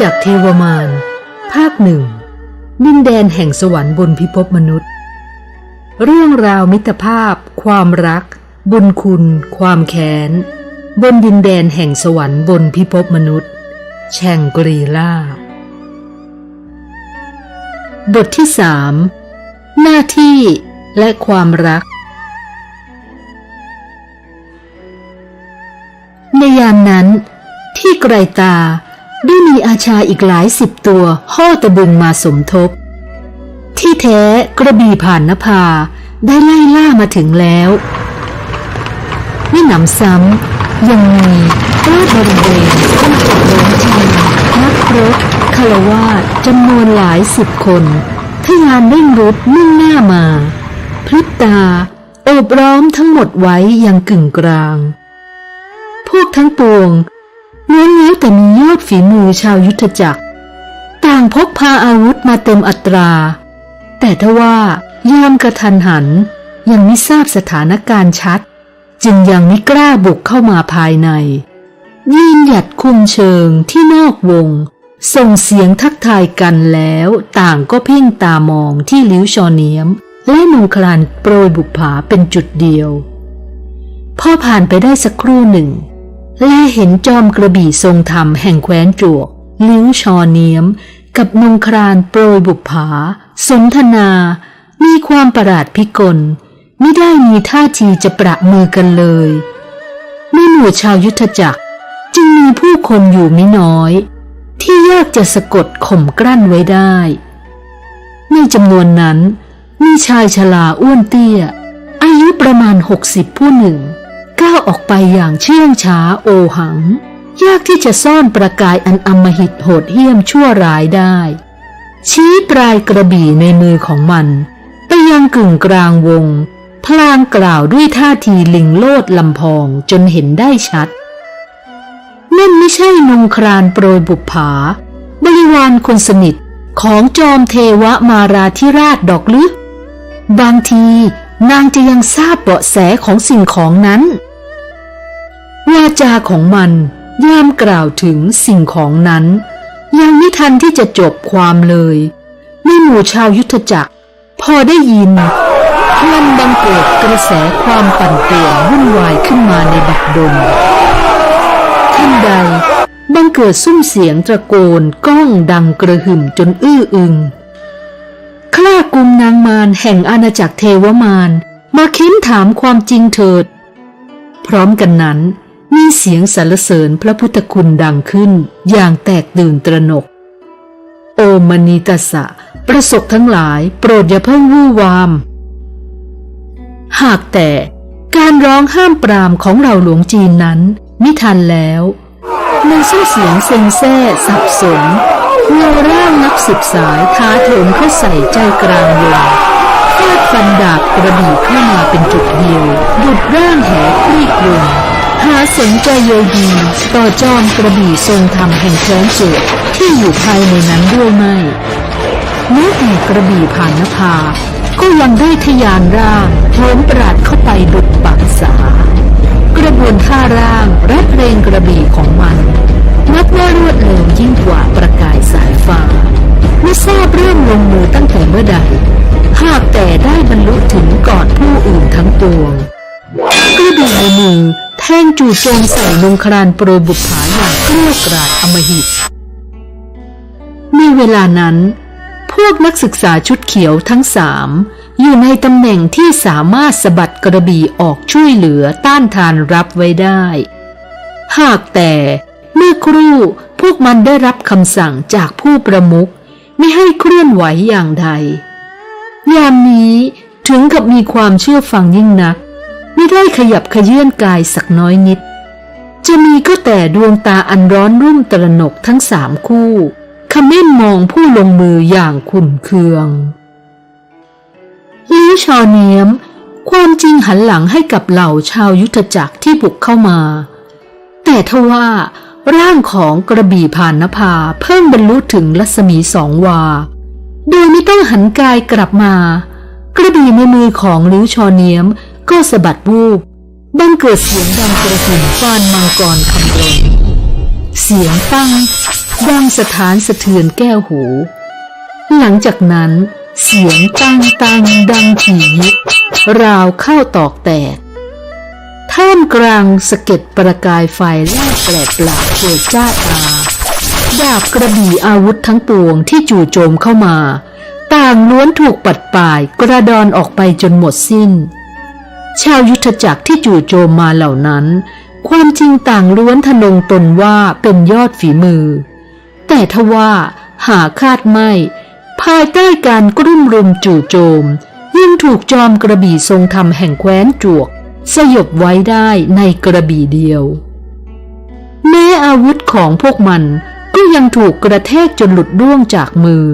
จักเทวมารภาคหนึ่งดินแดนแห่งสวรรค์บนพิภพมนุษย์ เรื่องราวมิตรภาพ ความรัก บุญคุณ ความแค้น บนดินแดนแห่งสวรรค์บนพิภพมนุษย์ แชงกรีล่า บทที่สามหน้าที่และความรัก ในยามนั้น ที่ไกรตา ได้มีอาชาอีกหลายสิบตัวห่อตะบึงมาสมทบ ที่แท้กระบี่ผ่านนภาได้ไล่ล่ามาถึงแล้วไม่หนำซ้ำยังมีราบริเวณต้องตกล้มทีมนักรบคารวาสจำนวนหลายสิบคนทยานเร่งรุดมุ่งหน้ามา พลิบตาโอบร้อมทั้งหมดไว้ยังกึ่งกลาง พวกทั้งปวง ล้วนแล้วแต่มียอดฝีมือชาวยุทธจักร ต่างพกพาอาวุธมาเต็มอัตรา แต่ทว่ายามกระทันหันยังไม่ทราบสถานการณ์ชัด จึงยังไม่กล้าบุกเข้ามาภายใน ยืนหยัดคุมเชิงที่นอกวง ส่งเสียงทักทายกันแล้วต่างก็เพ่งตามองที่ลิ้วชอเนียม และนงคลานโปรยบุปผาเป็นจุดเดียว พอผ่านไปได้สักครู่หนึ่ง และเห็นจอมกระบี่ทรงธรรมแห่งแคว้นจวกลิ้วชอเนียม กับนงครานโปรยบุปผา สนทนา มีความประหลาดพิกล ไม่ได้มีท่าทีจะประมือกันเลยในหมู่ชาวยุทธจักรจึงมีผู้คนอยู่ไม่น้อย ที่ยากจะสะกดข่มกลั้นไว้ได้ ในจำนวนนั้น มีชายชราอ้วนเตี้ย อายุประมาณหกสิบผู้หนึ่ง ก้าวออกไปอย่างเชื่องช้าโอหัง ยากที่จะซ่อนประกายอันอำมหิตโหดเหี้ยมชั่วร้ายได้ ชี้ปลายกระบี่ในมือของมัน ไปยังกึ่งกลางวง พลางกล่าวด้วยท่าทีลิงโลดลำพองจนเห็นได้ชัดนั่นไม่ใช่นงครานโปรยบุปผา บริวารคนสนิทของจอมเทวมาราธิราชดอกลึก บางทีนางจะยังทราบเบาะแสของสิ่งของนั้น วาจาของมันย่ามกล่าวถึงสิ่งของนั้น ยังไม่ทันที่จะจบความเลยในหมู่ชาวยุทธจักร พอได้ยินมันบังเกิดกระแสความปั่นป่วนวุ่นวายขึ้นมาในบัดดลท่านใดบังเกิดซุ้มเสียงตะโกนก้องดังกระหึ่มจนอื้ออึงคล้ากุมนางมารแห่งอาณาจักรเทวมารมาเค้นถามความจริงเถิด พร้อมกันนั้น มีเสียงสรรเสริญพระพุทธคุณดังขึ้น อย่างแตกตื่นตระหนก โอมณีตสะ ประสบทั้งหลายโปรดอย่าเพิ่งวู่วาม หากแต่การร้องห้ามปรามของเราหลวงจีนนั้นไม่ทันแล้วในชื่อเสียงเซ็งแซ่สับสนเงาร่างนับสิบสายท้าโถมเข้าใส่ใจกลางวงฟาดฟันดาบกระบี่เข้ามาเป็นจุดเดียว สนใจโยดีต่อจอมกระบี่ทรงธรรมแห่งแคว้นจวกที่อยู่ภายในนั้นด้วยไม่แม้แต่กระบี่ผ่านนภา ก็ยังได้ทะยานร่างโถมปราดเข้าไปดุดปักษากระบวนท่าร่างและเพลงกระบี่ของมัน นับว่ารวดเร็วยิ่งกว่าประกายสายฟ้าไม่ทราบเรื่องลงมือตั้งแต่เมื่อใดหากแต่ได้บรรลุถึงก่อนผู้อื่นทั้งปวงกระบี่ในมือ แทงจู่โจมใส่ลงครานโปรยบุปผาอย่างเกลี้ยกราดอำมหิตในเวลานั้น พวกนักศึกษาชุดเขียวทั้งสามอยู่ในตำแหน่งที่สามารถสะบัดกระบี่ออกช่วยเหลือต้านทานรับไว้ได้ หากแต่เมื่อครู่พวกมันได้รับคำสั่งจากผู้ประมุขไม่ให้เคลื่อนไหวอย่างใด ยามนี้ถึงกับมีความเชื่อฟังยิ่งนัก ไม่ได้ขยับขยื่นกายสักน้อยนิด จะมีก็แต่ดวงตาอันร้อนรุ่มตระหนกทั้งสามคู่ขม้นมองผู้ลงมืออย่างขุ่นเคืองลิ้วชอเนียม ความจริงหันหลังให้กับเหล่าชาวยุทธจักรที่บุกเข้ามา แต่ทว่าร่างของกระบี่ผ่านนภาเพิ่งบรรลุถึงรัศมีสองวา โดยไม่ต้องหันกายกลับมา กระบี่ในมือของลิ้วชอเนียม ก็สะบัดวูบบังเกิดเสียงดังกระหึ่มฟานมังกรคำรนเสียงปังดังสถานสะเทือนแก้วหู หลังจากนั้นเสียงตังตังดังถี่ยิบราวเข้าตอกแตก ท่ามกลางสะเก็ดประกายไฟแลบแปลกปลาเกิดจ้าตา ดาบกระบี่อาวุธทั้งปวงที่จู่โจมเข้ามา ต่างล้วนถูกปัดป่ายกระดอนออกไปจนหมดสิ้น ชาวยุทธจักรที่จู่โจมมาเหล่านั้น ความจริงต่างล้วนทะนงตนว่าเป็นยอดฝีมือ แต่ทว่าหาคาดไม่ ภายใต้การกรุ่มรุมจู่โจมยังถูกจอมกระบี่ทรงธรรมแห่งแคว้นจวก สยบไว้ได้ในกระบี่เดียว แม้อาวุธของพวกมันก็ยังถูกกระแทกจนหลุดร่วงจากมือ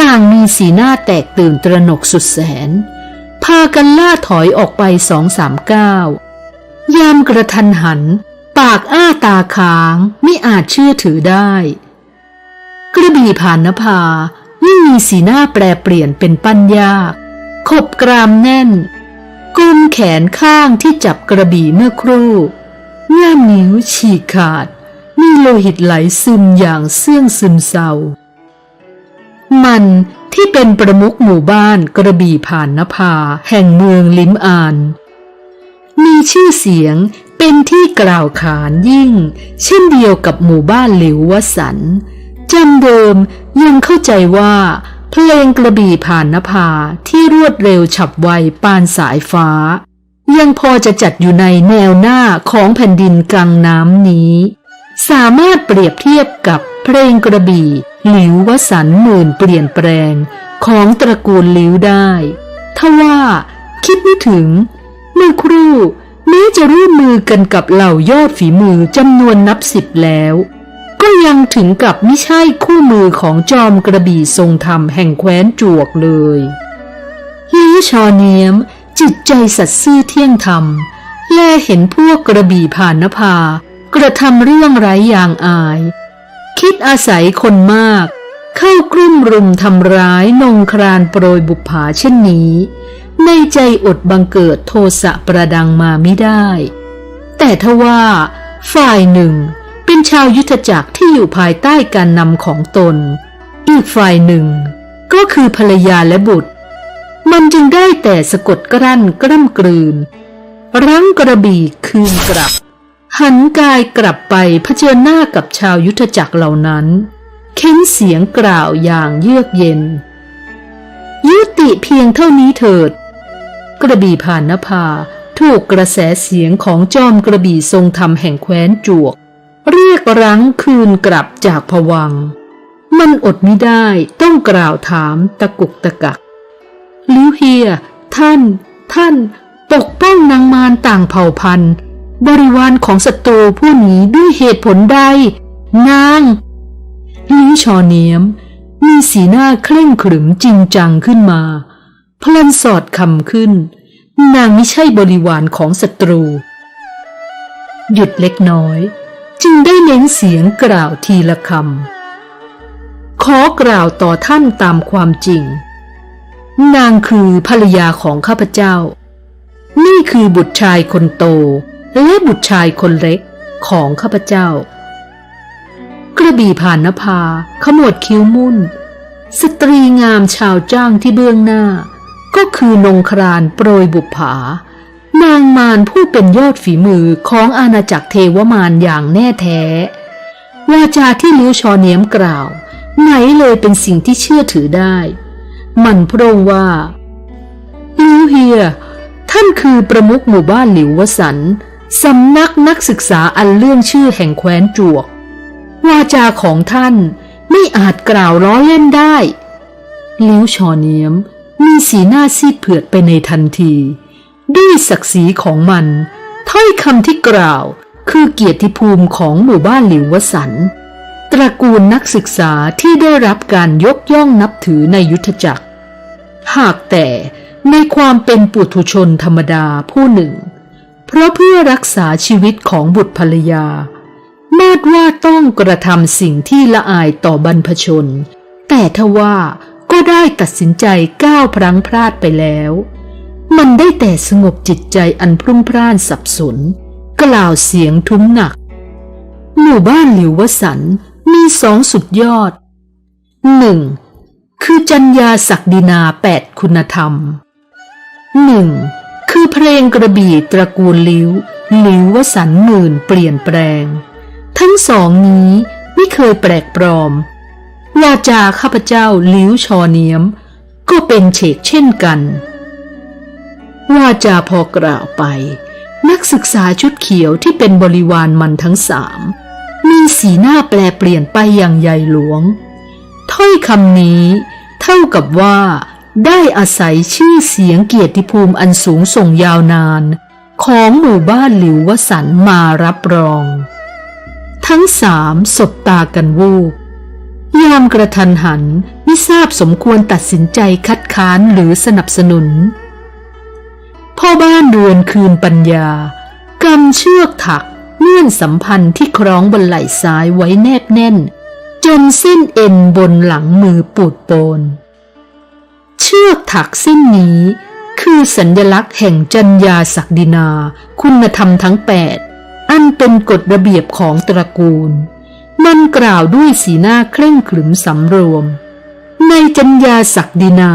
ต่างมีสีหน้าแตกตื่นตระหนกสุดแสน พากันล่าถอยออกไปสองสามก้าวยามกระทันหัน ปากอ้าตาค้างไม่อาจเชื่อถือได้ กระบี่ผ่านนภายิ่งมีสีหน้าแปรเปลี่ยนเป็นปั้นยากขบกรามแน่นกุมแขนข้างที่จับกระบี่เมื่อครู่ง่ามนิ้วฉีกขาด มีโลหิตไหลซึมอย่างเสื่องซึมเศร้า มัน ที่เป็นประมุขหมู่บ้านกระบี่ผ่านนภา แห่งเมืองลิมอาน มีชื่อเสียงเป็นที่กล่าวขานยิ่ง เช่นเดียวกับหมู่บ้านหลิววสันจำเดิมยังเข้าใจว่า เพลงกระบี่ผ่านนภาที่รวดเร็วฉับไวปานสายฟ้า ยังพอจะจัดอยู่ในแนวหน้าของแผ่นดินกลางน้ำนี้ สามารถเปรียบเทียบกับเพลงกระบี่หลิววสันหมื่นเปลี่ยนแปลงของตระกูลหลิวได้ทว่าคิดไม่ถึงเมื่อครู่แม้จะร่วมมือกันกับเหล่ายอดฝีมือจำนวนนับสิบแล้ว ก็ยังถึงกับไม่ใช่คู่มือของจอมกระบี่ทรงธรรมแห่งแคว้นจวกเลยลิวชอเนียมจิตใจสัตย์ซื่อเที่ยงธรรม แลเห็นพวกกระบี่ผ่านนภา กระทำเรื่องไร้อย่างอาย คิดอาศัยคนมาก เข้ากลุ่มรุมทำร้ายนงครานโปรยบุปผาเช่นนี้ ในใจอดบังเกิดโทสะประดังมาไม่ได้ แต่ทว่า ฝ่ายหนึ่งเป็นชาวยุทธจักรที่อยู่ภายใต้การนำของตน อีกฝ่ายหนึ่ง ก็คือภรรยาและบุตร มันจึงได้แต่สะกดกลั้นกล้ำกลืนรั้งกระบี่คืนกลับ หันกายกลับไปเผชิญหน้ากับชาวยุทธจักรเหล่านั้น เค้นเสียงกล่าวอย่างเยือกเย็น ยุติเพียงเท่านี้เถิด กระบี่ผ่านนภาถูกกระแสเสียงของจอมกระบี่ทรงธรรมแห่งแคว้นจวก เรียกรั้งคืนกลับจากผวัง มันอดไม่ได้ต้องกล่าวถามตะกุกตะกักลิวเฮีย ท่าน ท่าน ปกป้องนางมารต่างเผ่าพันธุ์ บริวารของศัตรูผู้หนีด้วยเหตุผลใด นางลิชอเนียม มีสีหน้าเคร่งขรึมจริงจังขึ้นมา พลันสอดคำขึ้น นางไม่ใช่บริวารของศัตรู หยุดเล็กน้อย จึงได้เน้นเสียงกล่าวทีละคำขอกล่าวต่อท่านตามความจริง นางคือภรรยาของข้าพเจ้า นี่คือบุตรชายคนโต และบุตรชายคนเล็กของข้าพเจ้า กระบี่ผ่านนภา ขมวดคิ้วมุ่น สตรีงามชาวจ้างที่เบื้องหน้า ก็คือนงครานโปรยบุปผา นางมารผู้เป็นยอดฝีมือของอาณาจักรเทวมารอย่างแน่แท้วาจาที่ลิ้วชอเนียมกล่าว ไหนเลยเป็นสิ่งที่เชื่อถือได้ มันพระองว่าลิ้วเฮียท่านคือประมุขหมู่บ้านหลิววสัน สำนักนักศึกษาอันเลื่องชื่อแห่งแคว้นจวก วาจาของท่านไม่อาจกล่าวล้อเล่นได้ลิ้วชอเนียมมีสีหน้าซีดเผือดไปในทันที ด้วยศักดิ์ศรีของมัน ถ้อยคำที่กล่าวคือเกียรติภูมิของหมู่บ้านหลิววสัน ตระกูลนักศึกษาที่ได้รับการยกย่องนับถือในยุทธจักร หากแต่ในความเป็นปุถุชนธรรมดาผู้หนึ่ง เพราะเพื่อรักษาชีวิตของบุตรภรรยา มาดว่าต้องกระทำสิ่งที่ละอายต่อบรรพชน แต่ทว่าก็ได้ตัดสินใจก้าวพลังพลาดไปแล้ว มันได้แต่สงบจิตใจอันพรุ่งพร่านสับสน กล่าวเสียงทุ้มหนัก หมู่บ้านหลิววสันมีสองสุดยอดหนึ่งคือจัญญาศักดินาแปดคุณธรรมหนึ่ง คือเพลงกระบี่ตระกูลลิ้วลิ้ววสันหมื่นเปลี่ยนแปลง ทั้งสองนี้ไม่เคยแปลกปลอม วาจาข้าพเจ้าลิ้วชอเนียม ก็เป็นเฉกเช่นกัน วาจาพอกล่าวไป นักศึกษาชุดเขียวที่เป็นบริวารมันทั้งสาม มีสีหน้าแปลเปลี่ยนไปอย่างใหญ่หลวง ถ้อยคำนี้เท่ากับว่า ได้อาศัยชื่อเสียงเกียรติภูมิอันสูงส่งยาวนาน ของหมู่บ้านหลิววสันต์มารับรอง ทั้งสามสบตากันวูบยามกระทันหันไม่ทราบสมควรตัดสินใจคัดค้านหรือสนับสนุน พ่อบ้านเรือนคืนปัญญากำเชือกถักเงื่อนสัมพันธ์ที่คล้องบนไหล่ซ้ายไว้แนบแน่น จนเส้นเอ็นบนหลังมือปูดโปน ชือกถักเส้นนี้ คือสัญลักษณ์แห่งจัญญาศักดินา คุณธรรมทั้งแปดอันเป็นกฎระเบียบของตระกูล มันกล่าวด้วยสีหน้าเคร่งขรึมสำรวม ในจัญญาศักดินา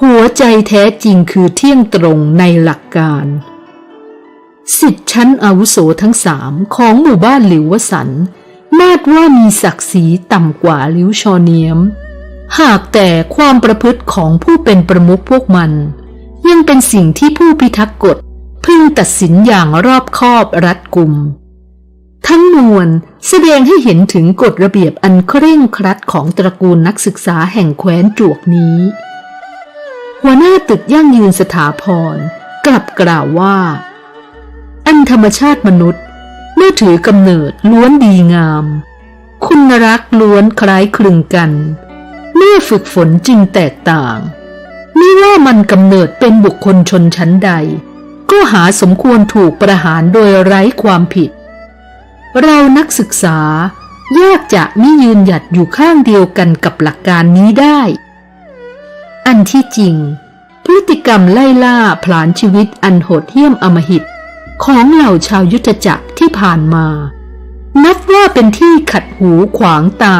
หัวใจแท้จริงคือเที่ยงตรงในหลักการสิทธิชั้นอาวุโสทั้งสามของหมู่บ้านหลิววสัน มาดว่ามีศักดิ์ศรีต่ำกว่าลิวชอเนียม หากแต่ความประพฤติของผู้เป็นประมุขพวกมัน ยังเป็นสิ่งที่ผู้พิทักษ์กฎพึงตัดสินอย่างรอบคอบรัดกุม ทั้งมวลแสดงให้เห็นถึงกฎระเบียบอันเคร่งครัดของตระกูลนักศึกษาแห่งแคว้นจวกนี้ หัวหน้าตึกยั่งยืนสถาพรกลับกล่าวว่า อันธรรมชาติมนุษย์ เมื่อถือกำเนิดล้วนดีงาม คุณรักล้วนคล้ายคลึงกัน เมื่อฝึกฝนจึงแตกต่างไม่ว่ามันกำเนิดเป็นบุคคลชนชั้นใด ก็หาสมควรถูกประหารโดยไร้ความผิด เรานักศึกษายากจะไม่ยืนหยัดอยู่ข้างเดียวกันกับหลักการนี้ได้ อันที่จริง พฤติกรรมไล่ล่าผลาญชีวิตอันโหดเหี้ยมอมหิต ของเหล่าชาวยุทธจักรที่ผ่านมา นับว่าเป็นที่ขัดหูขวางตา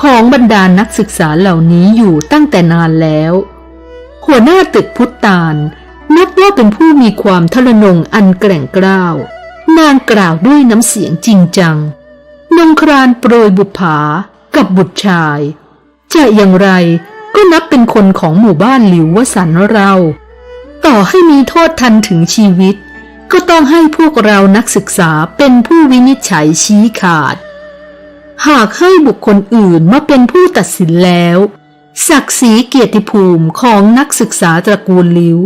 ของบรรดานักศึกษาเหล่านี้อยู่ตั้งแต่นานแล้ว หัวหน้าตึกพุทธาลนับว่าเป็นผู้มีความทะนงอันแกร่งกล้าว นางกล่าวด้วยน้ำเสียงจริงจังนงครานโปรยบุปผากับบุตรชาย จะอย่างไรก็นับเป็นคนของหมู่บ้านหลิววสันเรา ต่อให้มีโทษทันถึงชีวิต ก็ต้องให้พวกเรานักศึกษาเป็นผู้วินิจฉัยชี้ขาด หากให้บุคคลอื่นมาเป็นผู้ตัดสินแล้ว ศักดิ์ศรีเกียรติภูมิของนักศึกษาตระกูลลิว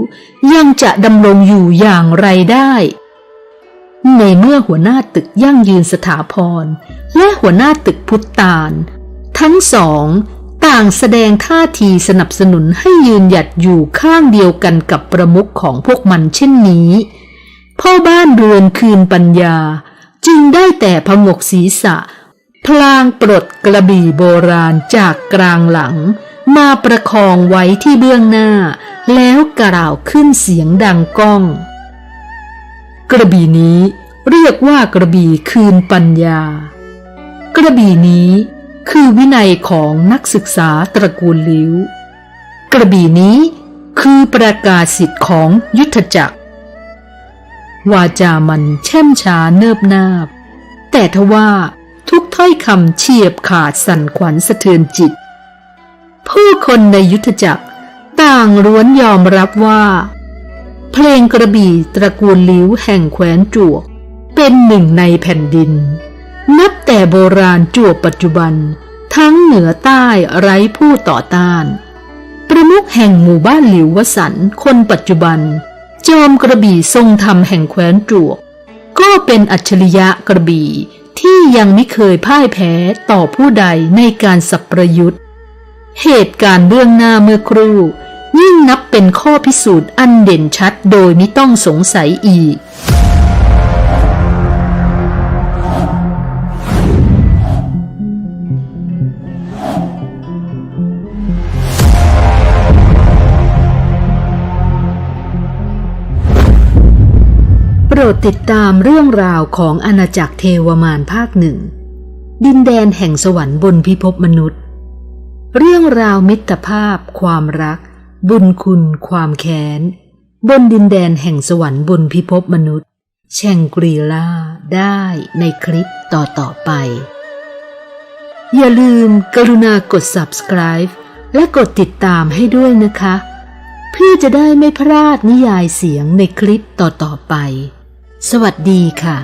ยังจะดำรงอยู่อย่างไรได้ ในเมื่อหัวหน้าตึกยั่งยืนสถาพร และหัวหน้าตึกพุทธาลทั้งสองต่างแสดงท่าทีสนับสนุนให้ยืนหยัดอยู่ข้างเดียวกันกับประมุขของพวกมันเช่นนี้ พ่อบ้านเรือนคืนปัญญา จึงได้แต่พงกศีรษะ พลางปลดกระบี่โบราณจากกลางหลัง มาประคองไว้ที่เบื้องหน้า แล้วกล่าวขึ้นเสียงดังก้อง กระบี่นี้เรียกว่ากระบี่คืนปัญญา กระบี่นี้คือวินัยของนักศึกษาตระกูลลิ้ว กระบี่นี้คือประกาศสิทธิ์ของยุทธจักร วาจามันแช่มช้าเนิบนาบ แต่ทว่า ถ้อยคำเฉียบขาดสั่นขวัญสะเทือนจิต ผู้คนในยุทธจักรต่างล้วนยอมรับว่า เพลงกระบี่ตระกูลลิ้วแห่งแคว้นจวก เป็นหนึ่งในแผ่นดิน นับแต่โบราณจวบปัจจุบัน ทั้งเหนือใต้ไร้ผู้ต่อต้าน ประมุขแห่งหมู่บ้านหลิววสันคนปัจจุบัน จอมกระบี่ทรงธรรมแห่งแคว้นจวก ก็เป็นอัจฉริยะกระบี่ ที่ยังไม่เคยพ่ายแพ้ต่อผู้ใดในการสับประยุทธ์ เหตุการณ์เบื้องหน้าเมื่อครู่ ยิ่งนับเป็นข้อพิสูจน์อันเด่นชัดโดยไม่ต้องสงสัยอีก รดติดตามเรื่องราวของอาณาจักรเทวมารภาคหนึ่ง ดินแดนแห่งสวรรค์บนพิภพมนุษย์ เรื่องราวมิตรภาพ ความรัก บุญคุณ ความแค้น บนดินแดนแห่งสวรรค์บนพิภพมนุษย์ แช่งกรีล่าได้ในคลิปต่อต่อ ๆ ไป อย่าลืมกรุณากด subscribe และกดติดตามให้ด้วยนะคะ เพื่อจะได้ไม่พลาดนิยายเสียงในคลิปต่อ ๆ ไป สวัสดีค่ะ